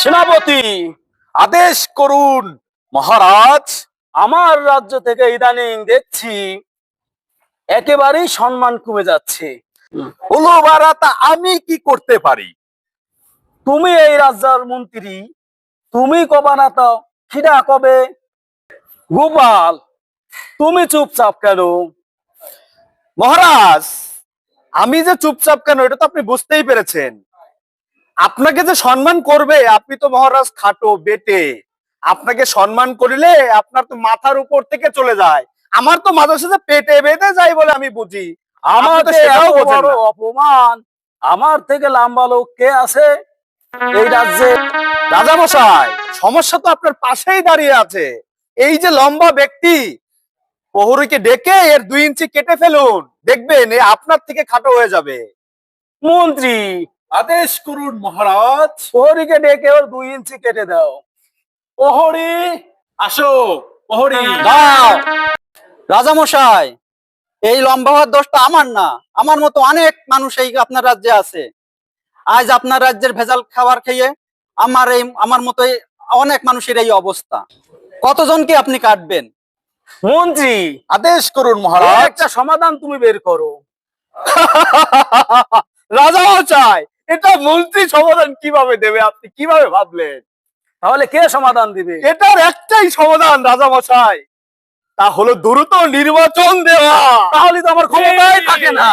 সেনাপতি, আদেশ করুন। মহারাজ, আমার রাজ্য থেকে ইদানিং দেখছি একেবারেই সম্মান কমে যাচ্ছে। আমি কি করতে পারি? তুমি এই রাজ্যের মন্ত্রী, তুমি কবা না তো খিদা কবে? গোপাল তুমি চুপচাপ কেন? মহারাজ আমি যে চুপচাপ কেন এটা তো আপনি বুঝতেই পেরেছেন। আপনাকে যে সম্মান করবে আপনি তো মহারাজ খাটো বেটে। আপনাকে সম্মান করিলে আপনার তো মাথার উপর থেকে চলে যায়। আমার তো মাঝে সাথে পেটে বেঁধে যায় বলে আমি বুঝি। আমার অপমান আমার থেকে লম্বা লোক কে আছে? এই রাজ্যে রাজামশাই সমস্যা তো আপনার পাশেই দাঁড়িয়ে আছে। এই যে লম্বা ব্যক্তি প্রহরীকে ডেকে এর দুই ইঞ্চি কেটে ফেলুন। দেখবেন এ আপনার থেকে খাটো হয়ে যাবে। মন্ত্রী আদেশ করুন মহারাজ। প্রহরীকে ডেকে ওর দুই ইঞ্চি কেটে দাও। প্রহরী আসো। প্রহরী দাও রাজামশাই এই লম্বা হওয়ার দোষটা আমার না। আমার মতো অনেক মানুষ এই আপনার রাজ্যে আছে। আজ আপনার রাজ্যের ভেজাল খাবার খেয়ে আমার এই আমার মতো অনেক মানুষের এই অবস্থা। কতজনকে আপনি কাটবেন? মন্ত্রী আদেশ করুন মহারাজ। একটা সমাধান তুমি বের করো। রাজাও চায় এটা মন্ত্রী সমাধান কীভাবে দেবে আপনি কীভাবে ভাবলেন? তাহলে কে সমাধান দিবে? এটার একটাই সমাধান রাজা মশাই তা হলো দ্রুত নির্বাচন দেওয়া। তাহলে তো আমার ক্ষমতায় থাকে না।